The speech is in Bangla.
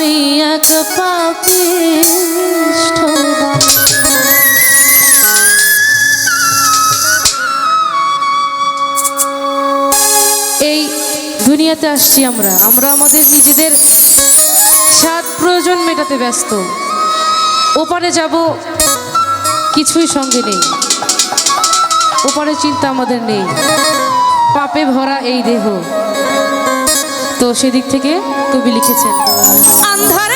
আমি এক পাপিষ্ঠ এই দুনিয়াতে আসছি আমরা। আমরা আমাদের নিজেদের সাত প্রয়োজন মেটাতে ব্যস্ত। ওপারে যাব, কিছুই সঙ্গে নেই। ওপারে চিন্তা আমাদের নেই। পাপে ভরা এই দেহ। তো সেদিক থেকে কবি লিখেছেন। আন্ধার